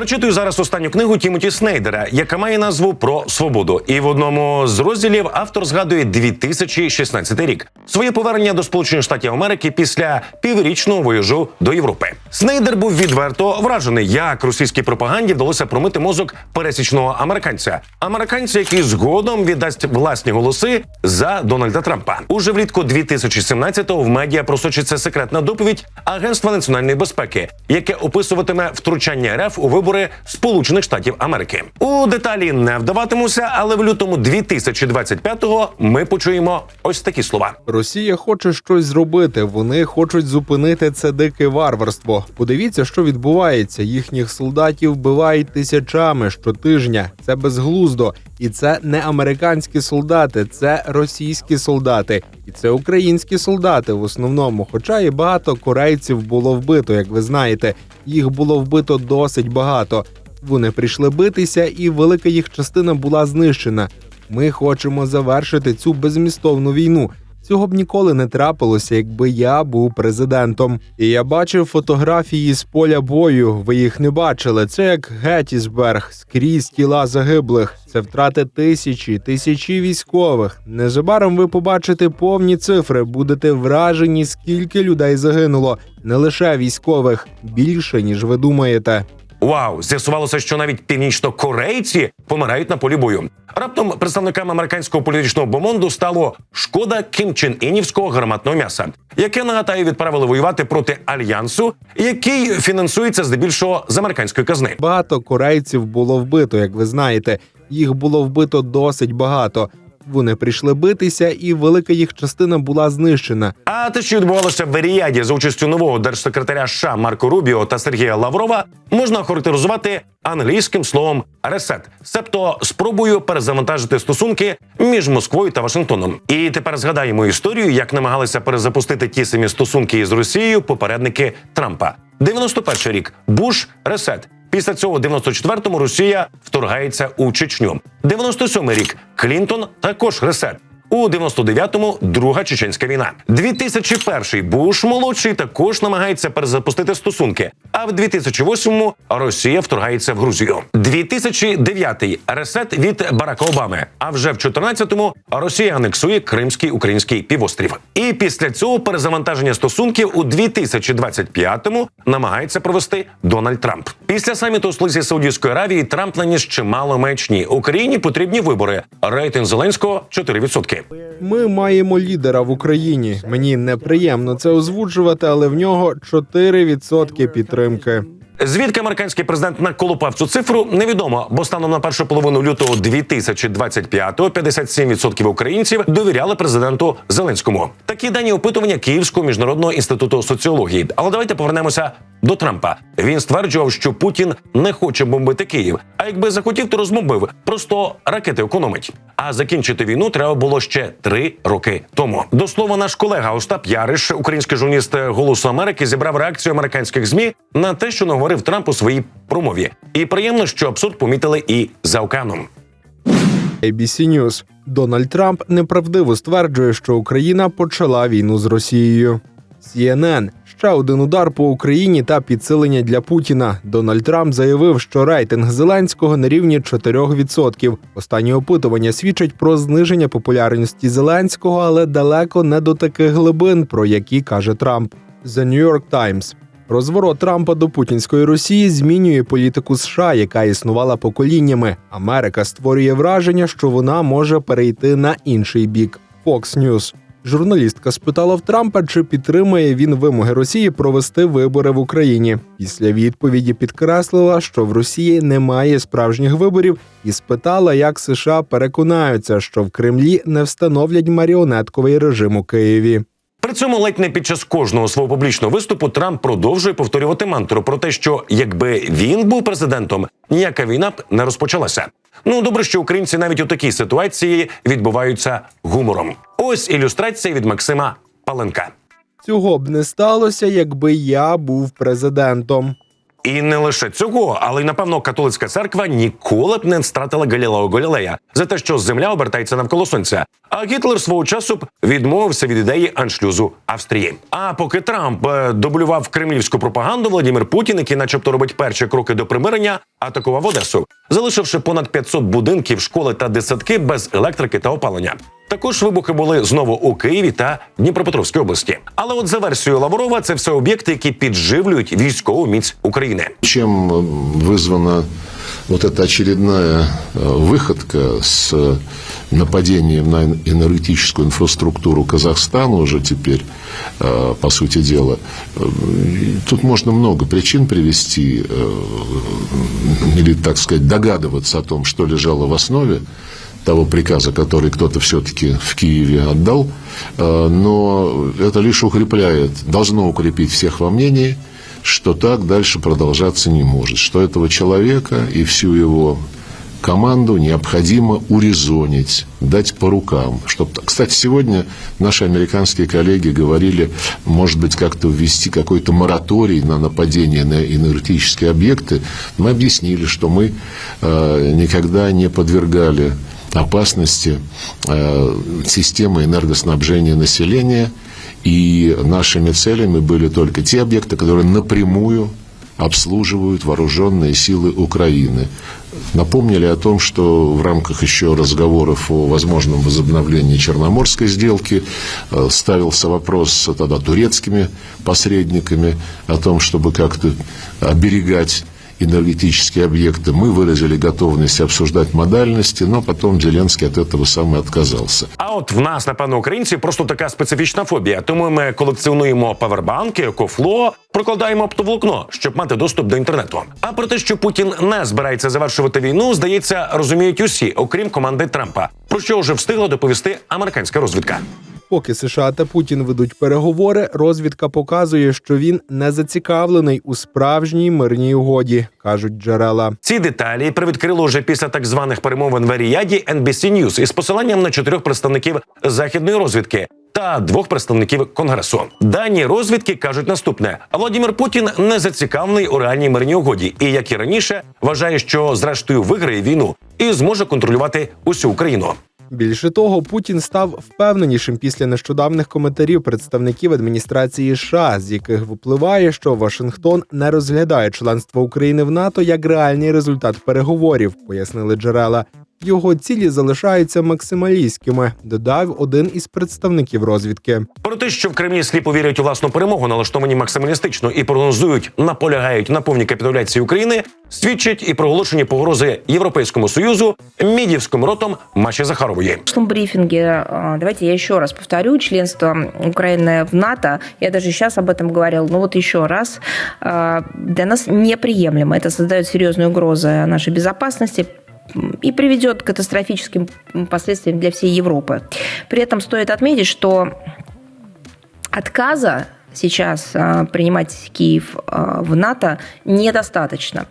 Прочитую зараз останню книгу Тімоті Снейдера, яка має назву про свободу. І в одному з розділів автор згадує 2016 рік своє повернення до Сполучених Штатів Америки після піврічного вояжу до Європи. Снейдер був відверто вражений, як російській пропаганді вдалося промити мозок пересічного американця. Американця, який згодом віддасть власні голоси за Дональда Трампа. Уже влітку 2017-го в медіа просочиться секретна доповідь Агентства національної безпеки, яке описуватиме втручання РФ у вибори Сполучених Штатів Америки. У деталі не вдаватимуся, але в лютому 2025-го ми почуємо ось такі слова. Росія хоче щось зробити. Вони хочуть зупинити це дике варварство. Подивіться, що відбувається. Їхніх солдатів вбивають тисячами щотижня. Це безглуздо, і це не американські солдати, це російські солдати, і це українські солдати в основному. Хоча і багато корейців було вбито, як ви знаєте. Їх було вбито досить багато. Вони прийшли битися, і велика їх частина була знищена. Ми хочемо завершити цю безмістовну війну. Цього б ніколи не трапилося, якби я був президентом. І я бачив фотографії з поля бою. Ви їх не бачили. Це як Геттісберг, скрізь тіла загиблих. Це втрати тисячі, тисячі військових. Незабаром ви побачите повні цифри. Будете вражені, скільки людей загинуло. Не лише військових, більше ніж ви думаєте. Вау, з'ясувалося, що навіть північно-корейці помирають на полі бою. Раптом представникам американського політичного бомонду стало шкода Кім Чен Інівського гарматного м'яса, яке нагадаю відправили воювати проти альянсу, який фінансується здебільшого з американської казни. Багато корейців було вбито, як ви знаєте. Їх було вбито досить багато. Вони прийшли битися, і велика їх частина була знищена. А те, що відбувалося в Ріаді за участю нового держсекретаря США Марко Рубіо та Сергія Лаврова, можна охарактеризувати англійським словом ресет, себто спробою перезавантажити стосунки між Москвою та Вашингтоном. І тепер згадаємо історію, як намагалися перезапустити ті самі стосунки із Росією попередники Трампа. 91 рік Буш ресет. Після цього, в 94-му Росія вторгається у Чечню. 97-й рік Клінтон також ресет. У 99-му друга чеченська війна. 2001-й Буш молодший також намагається перезапустити стосунки. А в 2008-му Росія вторгається в Грузію. 2009-й ресет від Барака Обами. А вже в 14-му Росія анексує Кримський український півострів. І після цього перезавантаження стосунків у 2025-му намагається провести Дональд Трамп. Після саміту у столиці Саудівської Аравії Трамп наніс чимало маячні. Україні потрібні вибори. Рейтинг Зеленського 4%. Ми маємо лідера в Україні. Мені неприємно це озвучувати, але в нього 4% підтримки. Звідки американський президент наколупав цю цифру, невідомо, бо станом на першу половину лютого 2025-го 57% українців довіряли президенту Зеленському. Такі дані опитування Київського міжнародного інституту соціології. Але давайте повернемося до Трампа. Він стверджував, що Путін не хоче бомбити Київ. А якби захотів, то розбомбив. Просто ракети економить. А закінчити війну треба було ще три роки тому. До слова, наш колега Остап Яриш, український журналіст Голосу Америки, зібрав реакцію американських змі на те, що наговорив Трамп у своїй промові. І приємно, що абсурд помітили і за океаном. ABC News. Дональд Трамп неправдиво стверджує, що Україна почала війну з Росією. CNN. Ще один удар по Україні та підсилення для Путіна. Дональд Трамп заявив, що рейтинг Зеленського на рівні 4%. Останні опитування свідчать про зниження популярності Зеленського, але далеко не до таких глибин, про які каже Трамп. The New York Times. Розворот Трампа до путінської Росії змінює політику США, яка існувала поколіннями. Америка створює враження, що вона може перейти на інший бік. Fox News. Журналістка спитала в Трампа, чи підтримує він вимоги Росії провести вибори в Україні. Після відповіді підкреслила, що в Росії немає справжніх виборів, і спитала, як США переконаються, що в Кремлі не встановлять маріонетковий режим у Києві. При цьому ледь не під час кожного свого публічного виступу Трамп продовжує повторювати мантру про те, що якби він був президентом, ніяка війна б не розпочалася. Ну добре, що українці навіть у такій ситуації відбуваються гумором. Ось ілюстрація від Максима Паленка. Цього б не сталося, якби я був президентом. І не лише цього, але й напевно католицька церква ніколи б не втратила Галілео Галілея за те, що земля обертається навколо сонця. А Гітлер свого часу б відмовився від ідеї аншлюзу Австрії. А поки Трамп е, дублював кремлівську пропаганду, Владимир Путін, який, начебто, робить перші кроки до примирення, атакував Одесу, залишивши понад 500 будинків, школи та десятки без електрики та опалення. Також вибухи були знову у Києві та Дніпропетровській області. Але от за версією Лаврова, це все об'єкти, які підживлюють військову міць України. Чем э, вызвана вот эта очередная э, выходка с э, нападением на энергетическую инфраструктуру Казахстана уже теперь, э, по сути дела. Э, Тут можно много причин привести, э, или, так сказать, догадываться о том, что лежало в основе того приказа, который кто-то все-таки в Киеве отдал, но это лишь укрепляет, должно укрепить всех во мнении, что так дальше продолжаться не может, что этого человека и всю его команду необходимо урезонить, дать по рукам. Чтоб... Кстати, сегодня наши американские коллеги говорили, может быть, как-то ввести какой-то мораторий на нападение на энергетические объекты. Мы объяснили, что мы э, никогда не подвергали опасности э, системы энергоснабжения населения, и нашими целями были только те объекты, которые напрямую обслуживают вооруженные силы Украины. Напомнили о том, что в рамках еще разговоров о возможном возобновлении Черноморской сделки э, ставился вопрос тогда турецкими посредниками о том, чтобы как-то оберегать энергетические объекты. Мы выразили готовность обсуждать модальности, но потом Зеленский от этого сам и отказался. А от в нас, напевно, українці просто така специфічна фобія. Тому ми колекціонуємо павербанки, екофло, прокладаємо оптоволокно, щоб мати доступ до інтернету. А про те, що Путін не збирається завершувати війну, здається, розуміють усі, окрім команди Трампа, про що вже встигла доповісти американська розвідка. Поки США та Путін ведуть переговори, розвідка показує, що він не зацікавлений у справжній мирній угоді, кажуть джерела. Ці деталі привідкрило вже після так званих перемовин в Аріяді NBC News із посиланням на чотирьох представників західної розвідки. Та двох представників конгресу дані розвідки кажуть наступне: Володимир Путін не зацікавлений у реальній мирній угоді, і як і раніше вважає, що зрештою виграє війну і зможе контролювати усю Україну. Більше того, Путін став впевненішим після нещодавних коментарів представників адміністрації США, з яких випливає, що Вашингтон не розглядає членство України в НАТО як реальний результат переговорів, пояснили джерела Його цілі залишаються максималістськими, додав один із представників розвідки. Про те, що в Кремлі сліпо вірять у власну перемогу, налаштовані максималістично і прогнозують, наполягають на повній капітуляції України, свідчать і проголошені погрози Європейському союзу мідівським ротом Маші Захарової. В прошлом брифинге, а, давайте я еще раз повторю, членство Украины в НАТО, я даже сейчас об этом говорил, но вот еще раз, а, для нас неприемлемо. Это создает серьезные угрозы нашей безопасности, м, и приведет к катастрофическим м, последствиям для всей Европы. При этом стоит отметить, что отказа сейчас а, принимать Киев а, в НАТО недостаточно.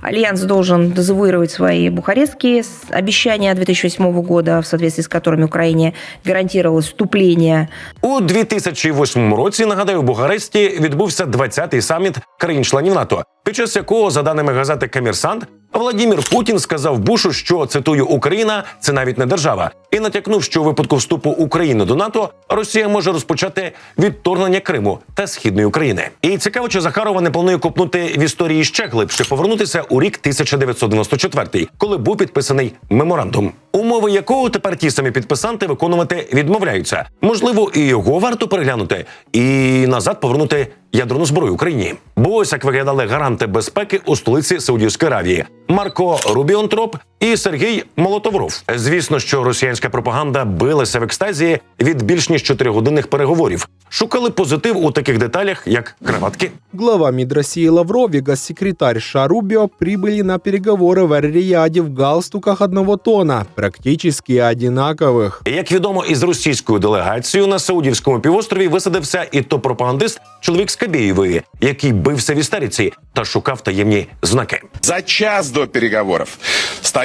Альянс должен дезавуировать свои бухарестские с- обещания 2008 года, в соответствии с которыми Украине гарантировалось вступление У 2008 році нагадаю, у Бухаресті відбувся 20-й саміт країн-членів НАТО, під час якого, за даними газети Комерсант, Владімір Путін сказав Бушу, що цитую Україна це навіть не держава, і натякнув, що у випадку вступу України до НАТО Росія може розпочати відторгнення Криму та східної України. І цікаво, чи Захарова не планує копнути в історії ще глибше, повернутися у рік 1994, коли був підписаний меморандум, умови якого тепер ті самі підписанти виконувати відмовляються. Можливо, і його варто переглянути і назад повернути ядерну зброю Україні. Бо ось як виглядали гаранти безпеки у столиці Саудівської Аравії Марко Рубіонтроп і Сергій Молотовров. Звісно, що росіянська пропаганда билася в екстазії від більш ніж чотиригодинних переговорів. Шукали позитив у таких деталях, як краватки. Глава МИД России Лавров и госсекретарь США Рубио прибыли на переговоры в Эр-Рияде в галстуках одного тона, практически одинаковых. Як відомо, із російською делегацією на Саудівському півострові висадився і то пропагандист чоловік з Кабєєвої, який бився в істериці та шукав таємні знаки. За час до переговоров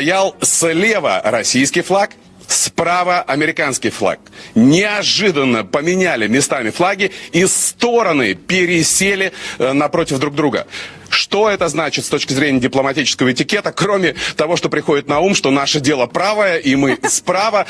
стоял слева российский флаг, справа американский флаг. Неожиданно поменяли местами флаги и стороны пересели э, напротив друг друга. Что это значит с точки зрения дипломатического этикета, кроме того, что приходит на ум, что наше дело правое, и мы справа.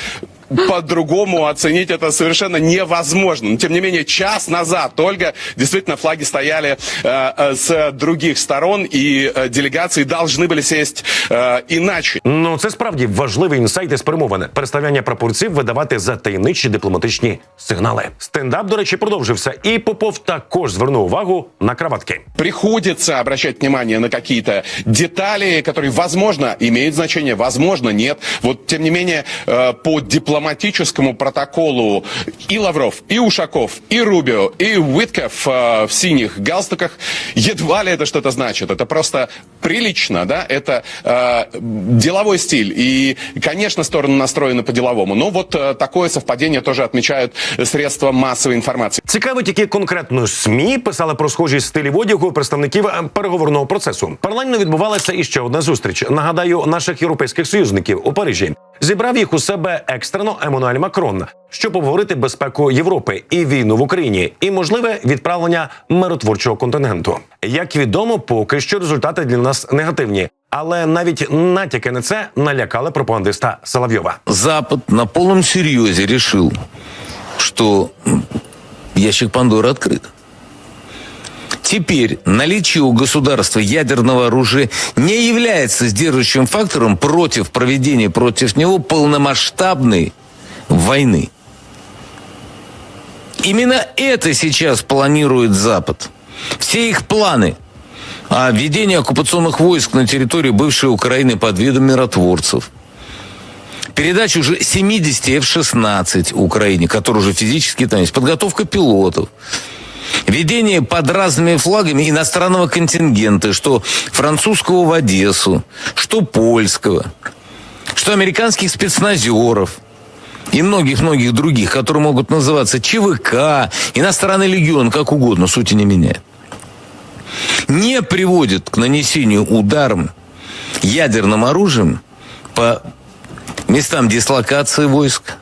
по-другому оценить это совершенно невозможно. Но, тем не менее, час назад только действительно флаги стояли э, э, с других сторон, и э, делегации должны были сесть э, иначе. Ну це справді важливий інсайт із перемовини. Переставляння прапорців видавати за таємничі дипломатичні сигнали. Стендап, до речі, продовжився, і Попов також звернув увагу на краватки. Приходится обращать внимание на какие-то детали, которые, возможно, имеют значение, возможно, нет. Вот, тем не менее, э, по дипломатическому протоколу и Лавров, и Ушаков, и Рубио, и Уитков э, в синих галстуках, едва ли это что-то значит. Это просто прилично, да, это э, деловой стиль. И, конечно, стороны настроены по-деловому. Но вот э, такое совпадение тоже отмечают средства массовой информации. Цікавить, які конкретно СМІ писали про схожість стилів одягу представників е, переговорного процесу. Паралельно відбувалася і ще одна зустріч. Нагадаю, наших європейських союзників у Парижі зібрав їх у себе екстрено Еммануель Макрон, щоб обговорити безпеку Європи і війну в Україні, і можливе відправлення миротворчого контингенту. Як відомо, поки що результати для нас негативні. Але навіть натяки на це налякали пропагандиста Соловйова. Запад на повному серйозі рішив, що ящик Пандори открыт. Теперь наличие у государства ядерного оружия не является сдерживающим фактором против проведения против него полномасштабной войны. Именно это сейчас планирует Запад. Все их планы о введении оккупационных войск на территории бывшей Украины под видом миротворцев – передачу уже 70 F-16 Украине, которые уже физически там есть, подготовка пилотов, ведение под разными флагами иностранного контингента, что французского в Одессу, что польского, что американских спецназеров и многих-многих других, которые могут называться ЧВК, иностранный легион, как угодно, сути не меняет, не приводит к нанесению ударом ядерным оружием по местам дислокации войск,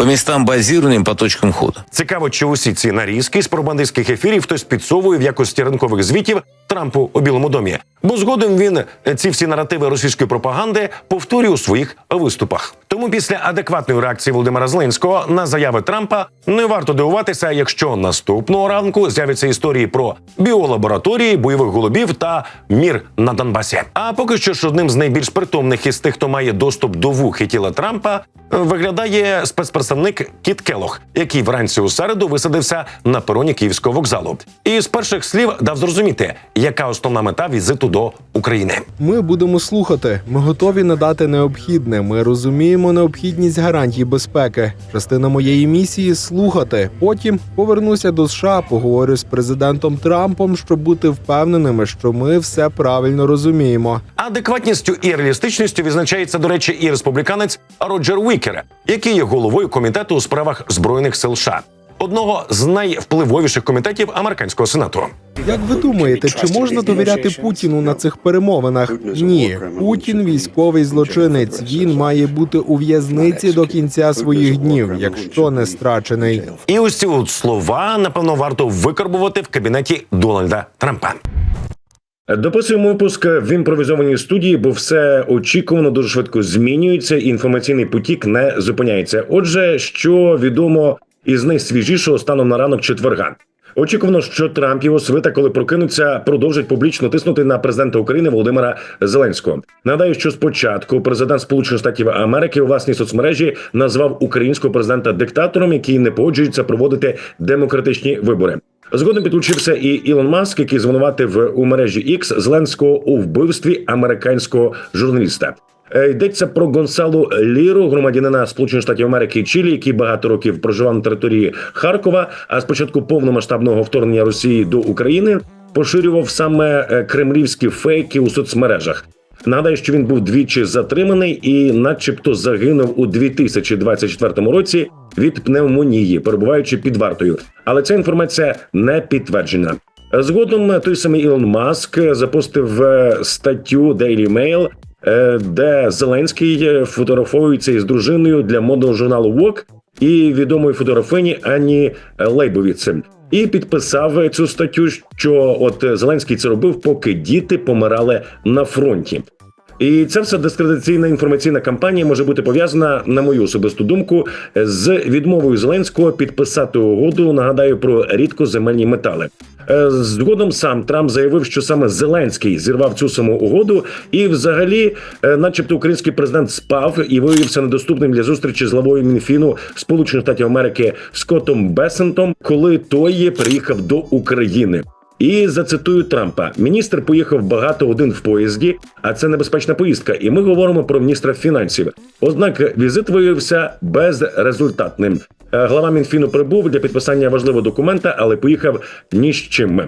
по містам базірним по точкам ходу. Цікаво, чи усі ці нарізки з пробандистських ефірів хтось підсовує в якості ринкових звітів Трампу у Білому домі. Бо згодом він ці всі наративи російської пропаганди повторює у своїх виступах. Тому після адекватної реакції Володимира Зеленського на заяви Трампа не варто дивуватися, якщо наступного ранку з'являться історії про біолабораторії, бойових голубів та мір на Донбасі. А поки що ж одним з найбільш притомних із тих, хто має доступ до вух і тіла Трампа, виглядає спецпредставник Кіт Келох, який вранці у середу висадився на пероні київського вокзалу. І з перших слів дав зрозуміти, яка основна мета візиту до України. Ми будемо слухати. Ми готові надати необхідне. Ми розуміємо необхідність гарантій безпеки. Частина моєї місії слухати. Потім повернуся до США, поговорю з президентом Трампом, щоб бути впевненими, що ми все правильно розуміємо. Адекватністю і реалістичністю відзначається, до речі, і республіканець Роджер Уікер, який є головою комітету у справах збройних сил США. Одного з найвпливовіших комітетів американського сенату. Як ви думаєте, чи можна довіряти Путіну на цих перемовинах? Ні, Путін військовий злочинець. Він має бути у в'язниці до кінця своїх днів, якщо не страчений. І ось ці от слова напевно варто викарбувати в кабінеті Дональда Трампа. Дописуємо випуск в імпровізованій студії, бо все очікувано дуже швидко змінюється. і Інформаційний потік не зупиняється. Отже, що відомо із найсвіжішого станом на ранок четверга. Очікувано, що Трамп його свита, коли прокинуться, продовжать публічно тиснути на президента України Володимира Зеленського. Нагадаю, що спочатку президент Сполучених Штатів Америки у власній соцмережі назвав українського президента диктатором, який не погоджується проводити демократичні вибори. Згодом підключився і Ілон Маск, який звинуватив у мережі X Зеленського у вбивстві американського журналіста. Е, Йдеться про Гонсалу Ліру, громадянина Сполучених Штатів Америки і Чилі, який багато років проживав на території Харкова. А з початку повномасштабного вторгнення Росії до України поширював саме е, кремлівські фейки у соцмережах. Нагадаю, що він був двічі затриманий і, начебто, загинув у 2024 році від пневмонії, перебуваючи під вартою. Але ця інформація не підтверджена. Згодом той самий Ілон Маск е, статтю Daily Mail, де Зеленський е, фотографується із дружиною для модного журналу Vogue і відомої фотографині Ані Лейбовіц. І підписав цю статтю, що от Зеленський це робив, поки діти помирали на фронті. І ця вся дискредитаційна інформаційна кампанія може бути пов'язана, на мою особисту думку, з відмовою Зеленського підписати угоду. Нагадаю про рідкоземельні метали. Е, Згодом сам Трамп заявив, що саме Зеленський зірвав цю саму угоду, і, взагалі, е, начебто, український президент спав і виявився недоступним для зустрічі з главою Мінфіну Сполучених Штатів Америки Скоттом Бесентом, коли той приїхав до України. І зацитую Трампа: міністр поїхав багато один в поїзді, а це небезпечна поїздка. І ми говоримо про міністра фінансів. Однак візит виявився безрезультатним. Е, Глава Мінфіну прибув для підписання важливого документа, але поїхав ні з чим.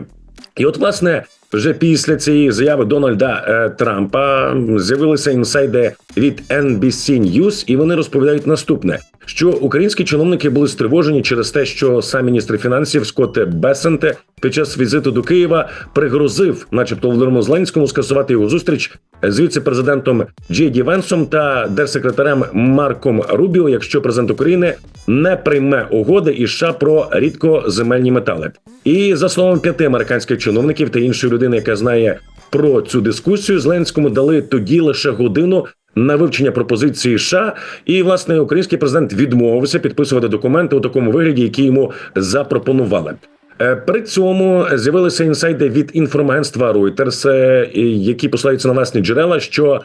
І от, власне, вже після цієї заяви Дональда е, Трампа з'явилися інсайди від NBC News, і вони розповідають наступне: що українські чиновники були стривожені через те, що сам міністр фінансів Скотт Бесенте під час візиту до Києва пригрозив, начебто, Володимиру Зеленському скасувати його зустріч з віце-президентом Джей Венсом та держсекретарем Марком Рубіо, якщо президент України не прийме угоди із США про рідкоземельні метали. І за словами п'яти американських чиновників та іншої людини, яка знає про цю дискусію, Зеленському дали тоді лише годину. На вивчення пропозиції США, і власне український президент відмовився підписувати документи у такому вигляді, які йому запропонували. Е, При цьому з'явилися інсайди від інформагентства Reuters, е, які посилаються на власні джерела, що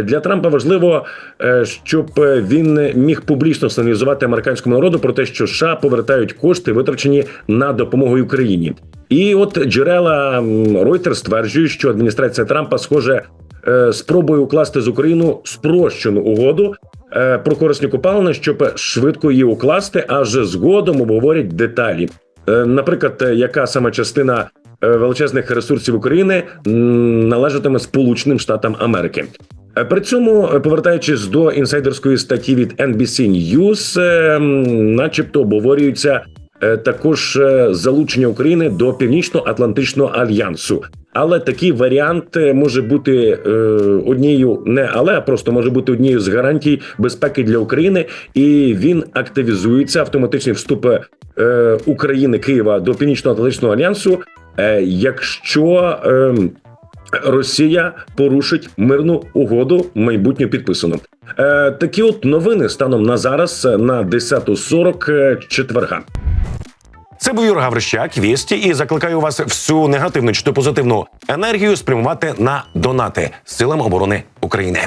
для Трампа важливо, е, щоб він міг публічно сигналізувати американському народу про те, що США повертають кошти, витрачені на допомогу Україні. І от джерела Reuters стверджують, що адміністрація Трампа, схоже, е, спробує укласти з Україну спрощену угоду е, про корисні копалини, щоб швидко її укласти, аж згодом обговорять деталі. Е, Наприклад, е, яка саме частина е, величезних ресурсів України належатиме Сполученим Штатам Америки. Е, При цьому, е, повертаючись до інсайдерської статті від NBC News, е, начебто обговорюються е, також е, залучення України до Північно-Атлантичного альянсу. Але такий варіант е, може бути е, однією, не але а просто може бути однією з гарантій безпеки для України, і він активізується автоматичний вступ е, України Києва до Північно-Атлантичного альянсу, е, якщо е, Росія порушить мирну угоду майбутню підписану. Е, такі от новини станом на зараз е, на 10.40 е, четверга. Це був Юр Гаврищак, Вісті, і закликаю вас всю негативну чи то позитивну енергію спрямувати на донати силам оборони України.